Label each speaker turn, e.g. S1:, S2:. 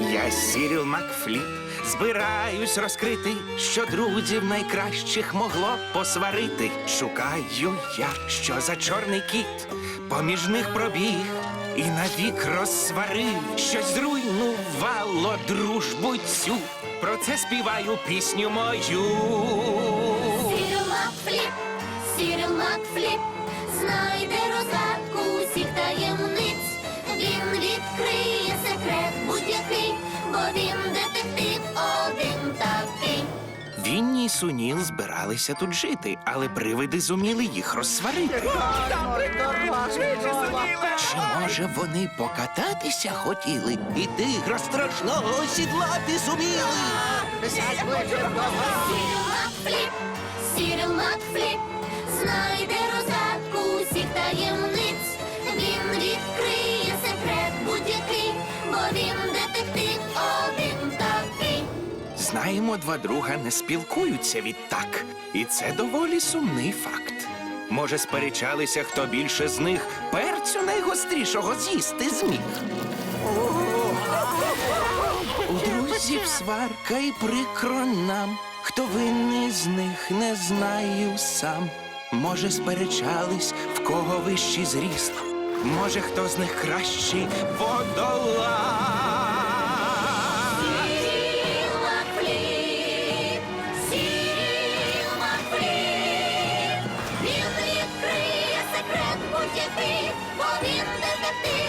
S1: Я Сіріл Макфліп, збираюсь розкрити, що друзів найкращих могло посварити. Шукаю я, що за чорний кіт, поміж них пробіг і навік розсварив, щось зруйнувало дружбу цю. Про це співаю пісню мою.
S2: Сірил Макфліп, Сірил Макфліп, знайде розгадку
S1: Суніл збиралися тут жити, але привиди зуміли їх розсварити. Чи може вони покататися хотіли? І тигра страшного осідлати зуміли? Знаємо, два друга не спілкуються відтак. І це доволі сумний факт. Може, сперечалися, хто більше з них перцю найгострішого з'їсти зміг. У друзів сварка і прикро нам. Хто винний з них, не знаю сам. Може, сперечались, в кого вищий зріст. Може, хто з них кращий водолаз.
S2: Будь-який, бо він детектив